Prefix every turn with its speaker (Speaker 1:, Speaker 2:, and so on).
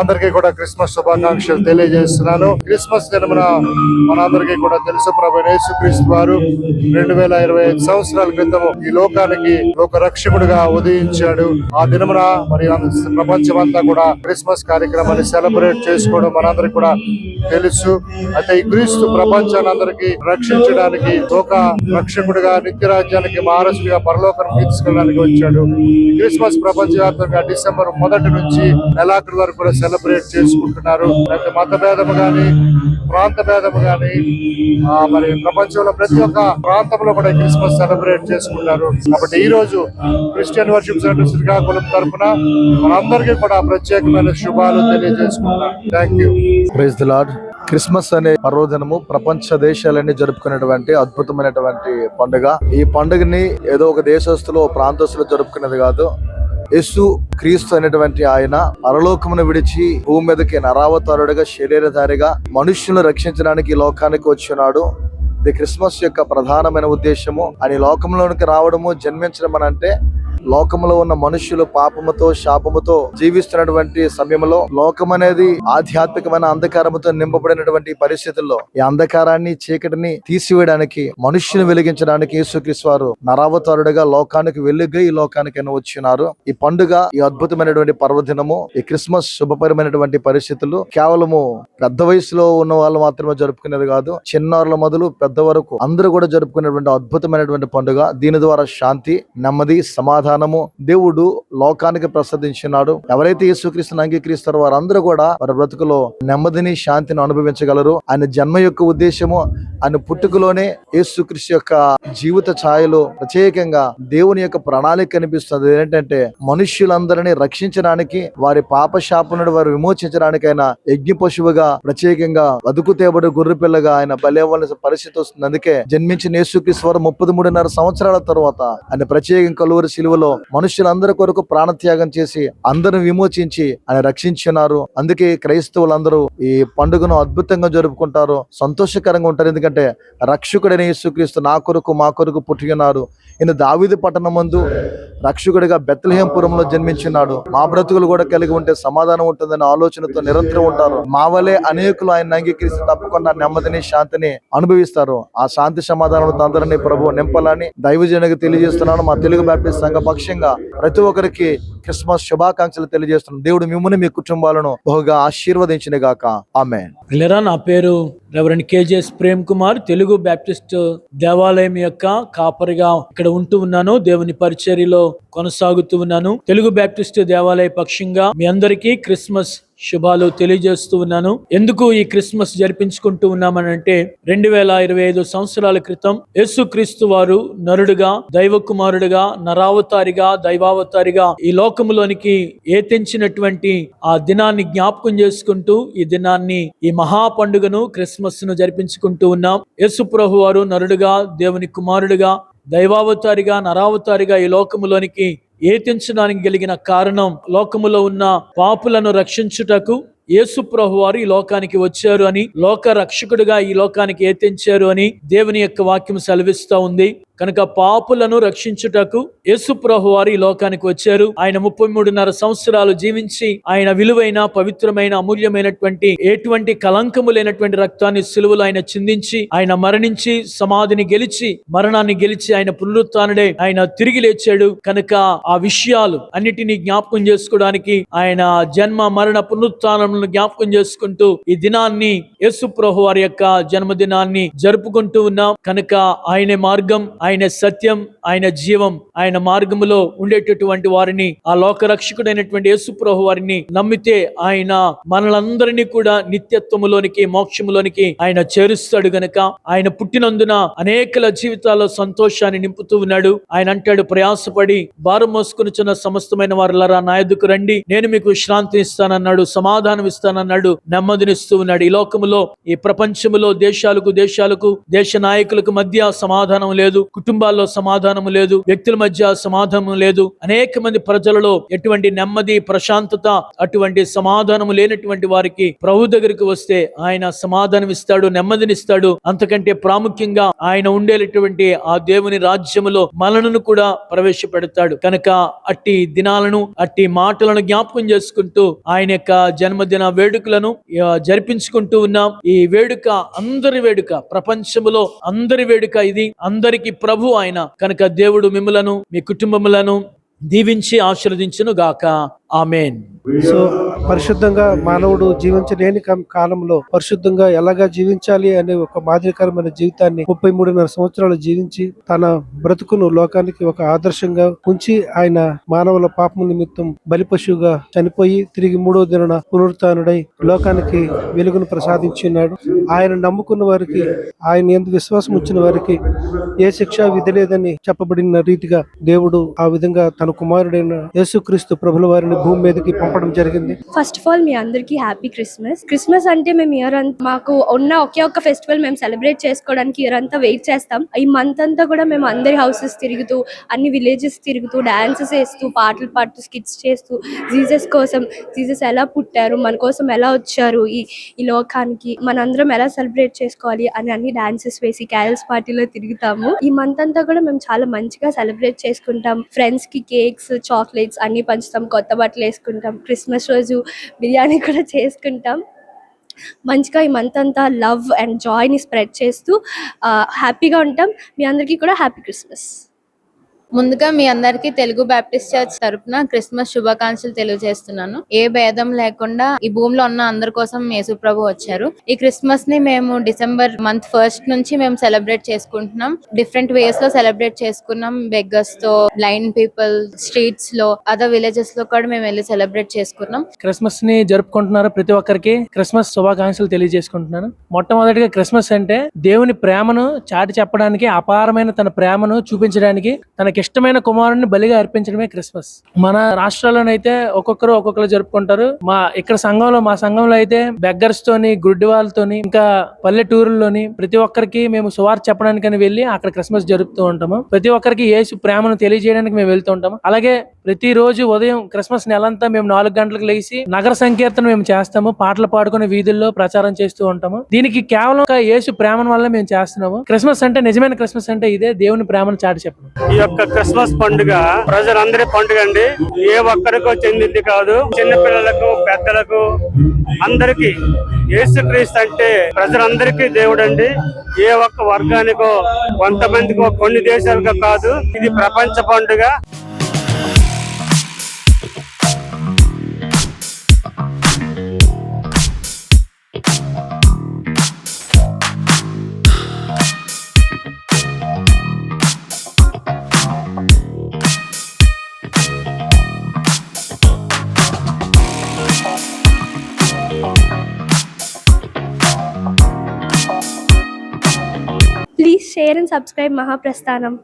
Speaker 1: అందరికీ కూడా క్రిస్మస్ శుభాకాంక్షలు తెలియజేస్తున్నాను. క్రిస్మస్ దినమున మనందరికీ కూడా తెలుసు ప్రభు యేసుక్రీస్తు వారు రెండు వేల ఇరవై ఐదు సంవత్సరాల క్రితం ఈ లోకానికి లోక రక్షకుడుగా ఉదయించాడు. ఆ దినమున మరి ప్రపంచం అంతా కూడా క్రిస్మస్ కార్యక్రమాన్ని సెలబ్రేట్ చేసుకోవడం మనందరికి కూడా తెలుసు. అయితే ఈ క్రీస్తు ప్రపంచాన్ని అందరికి రక్షించడానికి లోక రక్షకుడుగా నిత్య రాజ్యానికి వారసుడిగా పరలోకం తీసుకెళ్ళడానికి వచ్చాడు. క్రిస్మస్ క్రిస్మస్ ప్రపంచవ్యాప్తంగా డిసెంబర్ మొదటి నుంచి నెలాఖరు వరకు కూడా సెలబ్రేట్ చేసుకుంటున్నారు. ప్రతి మత భేదము గాని ప్రాంత భేదము కానీ మరి ప్రపంచంలో ప్రతి ఒక్క ప్రాంతంలో కూడా క్రిస్మస్ సెలబ్రేట్ చేసుకుంటారు. కాబట్టి ఈ రోజు క్రిస్టియన్ వర్షిప్ సెంటర్ శ్రీకాకుళం తరఫున మనందరికీ కూడా ప్రత్యేకమైన శుభాలు తెలియజేసుకుంటాం thank you
Speaker 2: praise the lord Christmas అనే పర్వదినము ప్రపంచ దేశాలన్నీ జరుపుకునేటువంటి అద్భుతమైనటువంటి పండుగ. ఈ పండుగని ఏదో ఒక దేశస్తులు ప్రాంతస్తులు జరుపుకునేది కాదు. యేసు క్రీస్తు అనేటువంటి ఆయన పరలోకమును విడిచి భూమి మీదకి నరావతారుడిగా శరీరధారిగా మనుష్యులను రక్షించడానికి ఈ లోకానికి వచ్చినాడు. ఇది క్రిస్మస్ యొక్క ప్రధానమైన ఉద్దేశము. అని లోకంలోనికి రావడము జన్మించడం అని అంటే లోకములో ఉన్న మనుషులు పాపముతో శాపముతో జీవిస్తున్నటువంటి సమయంలో లోకం అనేది ఆధ్యాత్మికమైన అంధకారముతో నింపబడినటువంటి పరిస్థితుల్లో ఈ అంధకారాన్ని చీకటిని తీసివేయడానికి మనుష్యుని వెలిగించడానికి యేసుక్రీస్తు వారు నరావతారుడిగా లోకానికి వెలుగు ఈ లోకానికి వచ్చినారు. ఈ పండుగ ఈ అద్భుతమైనటువంటి పర్వదినము ఈ క్రిస్మస్ శుభపరమైనటువంటి పరిస్థితులు కేవలము పెద్ద వయసులో ఉన్న వాళ్ళు మాత్రమే జరుపుకునేది కాదు చిన్నారుల మొదలు పెద్ద వరకు అందరూ కూడా జరుపుకునేటువంటి అద్భుతమైనటువంటి పండుగ. దీని ద్వారా శాంతి నెమ్మది సమాధానం సమాధానము దేవుడు లోకానికి ప్రసాదించినాడు. ఎవరైతే యేసుక్రీస్తుని అంగీకరిస్తారో వారందరూ కూడా వారి బ్రతుకులో నెమ్మదిని శాంతిని అనుభవించగలరు. ఆయన జన్మ యొక్క ఉద్దేశము ఆయన పుట్టుకలోనే యేసుక్రీస్తు యొక్క జీవిత ఛాయలో ప్రత్యేకంగా దేవుని యొక్క ప్రణాళిక కనిపిస్తుంది. ఏంటంటే మనుష్యులందరినీ రక్షించడానికి వారి పాప నుండి వారు విమోచించడానికి ఆయన యజ్ఞ పశువుగా ప్రత్యేకంగా బతుకు తేబడి గొర్రె పిల్లగా ఆయన బలేవలసిన పరిస్థితి వస్తుంది. అందుకే జన్మించిన యేసుక్రీస్తు వారు ముప్పది మూడున్నర సంవత్సరాల తర్వాత ఆయన ప్రత్యేకం కలువరి సిలువలో మనుషులందరి కొరకు ప్రాణత్యాగం చేసి అందరిని విమోచించి ఆయన రక్షించున్నారు. అందుకే క్రైస్తవులందరూ ఈ పండుగను అద్భుతంగా జరుపుకుంటారు సంతోషకరంగా ఉంటారు. ఎందుకంటే రక్షకుడైన యేసుక్రీస్తు నా కొరకు మా కొరకు పుట్టి ఉన్నారు ఈయన దావిది పట్టణం ముందు రక్షకుడిగా బెత్లహేంపురంలో జన్మించినాడు. మా బ్రతుకులు కూడా కలిగి ఉంటే సమాధానం ఉంటుందనే ఆలోచనతో నిరంతరం ఉంటారు. మా వలే అనేకులు ఆయన అంగీకరిస్తే తప్పకుండా నెమ్మదిని శాంతిని అనుభవిస్తారు. ఆ శాంతి సమాధానంతో అందరినీ ప్రభు నింపాలని దైవజనకు తెలియజేస్తున్నాను. మా తెలుగు బ్యాప్టిస్ట్ సంఘ పక్షంగా ప్రతి ఒక్కరికి క్రిస్మస్ శుభాకాంక్షలు తెలియజేస్తున్నాం దేవుడు మిమ్మల్ని మీ కుటుంబాలను బహుగా ఆశీర్వదించిన గాక. ఆమె
Speaker 3: నా పేరు రెవరెండ్ కేజెస్ ప్రేమ్ కుమార్ తెలుగు బ్యాప్టిస్ట్ దేవాలయం యొక్క కాపరిగా ఇక్కడ ఉంటూ ఉన్నాను. దేవుని పరిచర్యలో కొనసాగుతూ ఉన్నాను. తెలుగు బ్యాప్టిస్ట్ దేవాలయ పక్షంగా మీ అందరికీ క్రిస్మస్ శుభాలు తెలియజేస్తూ ఉన్నాను. ఎందుకు ఈ క్రిస్మస్ జరిపించుకుంటూ ఉన్నామనంటే రెండు వేల ఇరవై ఐదు సంవత్సరాల క్రితం యేసుక్రీస్తు వారు నరుడుగా దైవ కుమారుడుగా నరావతారిగా దైవావతారిగా ఈ లోకములోనికి ఏతించినటువంటి ఆ దినాన్ని జ్ఞాపకం చేసుకుంటూ ఈ దినాన్ని ఈ మహా పండుగను క్రిస్మస్ను జరిపించుకుంటూ ఉన్నాం. యేసు ప్రభు వారు నరుడుగా దేవుని కుమారుడుగా దైవావతారిగా నరావతారిగా ఈ లోకములోనికి ఏతించడానికి కలిగిన కారణం లోకములో ఉన్న పాపులను రక్షించుటకు యేసు ప్రభు వారు ఈ లోకానికి వచ్చారు అని లోక రక్షకుడిగా ఈ లోకానికి ఏతించారు అని దేవుని యొక్క వాక్యం సెలవిస్తూ ఉంది. కనుక పాపులను రక్షించుటకు యేసుప్రభు వారు ఈ లోకానికి వచ్చారు. ఆయన ముప్పై మూడున్నర సంవత్సరాలు జీవించి ఆయన విలువైన పవిత్రమైన అమూల్యమైనటువంటి ఎటువంటి కలంకము లేనటువంటి రక్తాన్ని సులువులు ఆయన చిందించి ఆయన మరణించి సమాధిని గెలిచి మరణాన్ని గెలిచి ఆయన పునరుత్నుడే ఆయన తిరిగి లేచాడు. కనుక ఆ విషయాలు అన్నిటినీ జ్ఞాపకం చేసుకోవడానికి ఆయన జన్మ మరణ పునరుత్నములను జ్ఞాపకం చేసుకుంటూ ఈ దినాన్ని యేసుప్రభు వారి యొక్క జన్మదినాన్ని జరుపుకుంటూ ఉన్నాం. కనుక ఆయనే మార్గం ఆయన సత్యం ఆయన జీవం ఆయన మార్గములో ఉండేటటువంటి వారిని ఆ లోక రక్షకుడైనటువంటి యేసుప్రభు వారిని నమ్మితే ఆయన మనలందరినీ కూడా నిత్యత్వములోనికి మోక్షములోనికి ఆయన చేరుస్తాడు గనక. ఆయన పుట్టినందున అనేకల జీవితాల్లో సంతోషాన్ని నింపుతూ ఉన్నాడు. ఆయన అంటాడు ప్రయాసపడి భారం మోసుకునిచున్న సమస్తమైన వారులరా నా ఎదుకు రండి. నేను మీకు విశ్రాంతి ఇస్తానన్నాడు సమాధానం ఇస్తానన్నాడు నెమ్మదినిస్తూ ఉన్నాడు. ఈ లోకములో ఈ ప్రపంచములో దేశాలకు దేశాలకు దేశ నాయకులకు మధ్య సమాధానం లేదు. కుటుంబాల్లో సమాధానం లేదు వ్యక్తుల మధ్య సమాధానం లేదు. అనేక మంది ప్రజలలో ఎటువంటి నెమ్మది ప్రశాంతత అటువంటి సమాధానం లేనటువంటి వారికి ప్రభు దగ్గరికి వస్తే ఆయన సమాధానం ఇస్తాడు నెమ్మదినిస్తాడు. అంతకంటే ప్రాముఖ్యంగా ఆయన ఉండేటటువంటి ఆ దేవుని రాజ్యములో మనలను కూడా ప్రవేశపెడతాడు. కనుక అట్టి దినాలను అట్టి మాటలను జ్ఞాపకం చేసుకుంటూ ఆయన యొక్క జన్మదిన వేడుకలను జరిపించుకుంటూ ఉన్నాం. ఈ వేడుక అందరి వేడుక ప్రపంచములో అందరి వేడుక ఇది. అందరికి ప్రభు ఆయన. కనుక దేవుడు మిమ్మలను మీ కుటుంబములను దీవించి ఆశీర్వదించును గాక ఆమెన్.
Speaker 4: సో పరిశుద్ధంగా మానవుడు జీవించలేని కాలంలో పరిశుద్ధంగా ఎలాగా జీవించాలి అనే ఒక మాదిరికరమైన జీవితాన్ని ముప్పై మూడున్నర సంవత్సరాలు జీవించి తన బ్రతుకును లోకానికి ఒక ఆదర్శంగా ఉంచి ఆయన మానవుల పాపము నిమిత్తం బలిపశువుగా చనిపోయి తిరిగి మూడో దిన పునరుత్డై లోకానికి వెలుగును ప్రసాదించి ఉన్నాడు ఆయన నమ్ముకున్న వారికి ఆయన ఎందు విశ్వాసం ఉంచిన వారికి ఏ శిక్ష విధి లేదని చెప్పబడిన రీతిగా దేవుడు ఆ విధంగా తన కుమారుడైన యేసుక్రీస్తు ప్రభుల వారిని భూమి మీదకి పంపడం జరిగింది?
Speaker 5: ఫస్ట్ ఆఫ్ ఆల్ మీ అందరికీ హ్యాపీ క్రిస్మస్ క్రిస్మస్ అంటే మేము ఇయర్ అంతా మాకు ఉన్న ఒకే ఒక్క ఫెస్టివల్ మేము సెలబ్రేట్ చేసుకోవడానికి ఇయర్ అంతా వెయిట్ చేస్తాం. ఈ మంత్ అంతా కూడా మేము అందరి హౌసెస్ తిరుగుతూ అన్ని విలేజెస్ తిరుగుతూ డాన్సెస్ వేస్తూ పాటలు పాడుతూ స్కిట్స్ చేస్తూ జీసస్ కోసం జీసస్ ఎలా పుట్టారు మన కోసం ఎలా వచ్చారు ఈ ఈ లోకానికి మనందరం ఎలా సెలబ్రేట్ చేసుకోవాలి అని అన్ని డాన్సెస్ వేసి క్యారల్స్ పార్టీలో తిరుగుతాము. ఈ మంత్ అంతా కూడా మేము చాలా మంచిగా సెలబ్రేట్ చేసుకుంటాం. ఫ్రెండ్స్కి కేక్స్ చాక్లెట్స్ అన్ని పంచుతాం. కొత్త బట్టలు వేసుకుంటాం. క్రిస్మస్ రోజు బిర్యానీ కూడా చేసుకుంటాం. మంచిగా ఈ మంత్ అంతా లవ్ అండ్ జాయ్ని స్ప్రెడ్ చేస్తూ హ్యాపీగా ఉంటాం. మీ అందరికీ కూడా హ్యాపీ క్రిస్మస్
Speaker 6: ముందుగా మీ అందరికీ తెలుగు బ్యాప్టిస్ట్ చర్చ్ తరపున క్రిస్మస్ శుభాకాంక్షలు తెలియజేస్తున్నాను. ఏ భేదం లేకుండా ఈ భూమిలో ఉన్న అందరి కోసం యేసుప్రభు వచ్చారు. ఈ క్రిస్మస్ని మేము డిసెంబర్ మంత్ ఫస్ట్ నుంచి మేము సెలబ్రేట్ చేసుకుంటున్నాం. డిఫరెంట్ వేస్లో సెలబ్రేట్ చేసుకున్నాం. బెగ్గర్స్తో బ్లైండ్ పీపుల్ స్ట్రీట్స్లో అదర్ విలేజెస్లో కూడా మేము వెళ్ళి సెలబ్రేట్ చేసుకున్నాం.
Speaker 7: క్రిస్మస్ని జరుపుకుంటున్నారు ప్రతి ఒక్కరికి? క్రిస్మస్ శుభాకాంక్షలు తెలియజేసుకుంటున్నాను. మొట్టమొదటిగా క్రిస్మస్ అంటే దేవుని ప్రేమను చాటి చెప్పడానికి అపారమైన తన ప్రేమను చూపించడానికి తనకి ఇష్టమైన కుమారుని బలిగా అర్పించడమే క్రిస్మస్. మన రాష్ట్రాల్లోనైతే ఒక్కొక్కరు ఒక్కొక్కరు జరుపుకుంటారు. మా ఇక్కడ సంఘంలో మా సంఘంలో అయితే బెగ్గర్స్ తోని గుడ్డి వాళ్ళతోని ఇంకా పల్లెటూరుల్లోని ప్రతి ఒక్కరికి మేము సువార్ చెప్పడానికని వెళ్ళి అక్కడ క్రిస్మస్ జరుపుతూ ఉంటాము. ప్రతి ఒక్కరికి యేసు ప్రేమను తెలియజేయడానికి మేము వెళ్తూ ఉంటాము. అలాగే ప్రతి రోజు ఉదయం క్రిస్మస్ నెలంతా మేము నాలుగు గంటలకు లేచి నగర సంకీర్తన మేము చేస్తాము. పాటలు పాడుకునే వీధుల్లో ప్రచారం చేస్తూ ఉంటాము. దీనికి కేవలం యేసు ప్రేమ వల్ల మేము చేస్తున్నాము. క్రిస్మస్ అంటే నిజమైన క్రిస్మస్ అంటే ఇదే దేవుని ప్రేమను చాటి చెప్పడం.
Speaker 8: ఈ యొక్క క్రిస్మస్ పండుగ ప్రజలందరి పండుగ అండి. ఏ ఒక్కరికో చెందింది కాదు. చిన్న పిల్లలకు పెద్దలకు అందరికి యేసుక్రీస్తు అంటే ప్రజలందరికీ దేవుడు అండి ఏ ఒక్క వర్గానికో కొంతమందికో కొన్ని దేశాలకో కాదు. ఇది ప్రపంచ పండుగ.
Speaker 5: Share and subscribe Mahaprasthanam.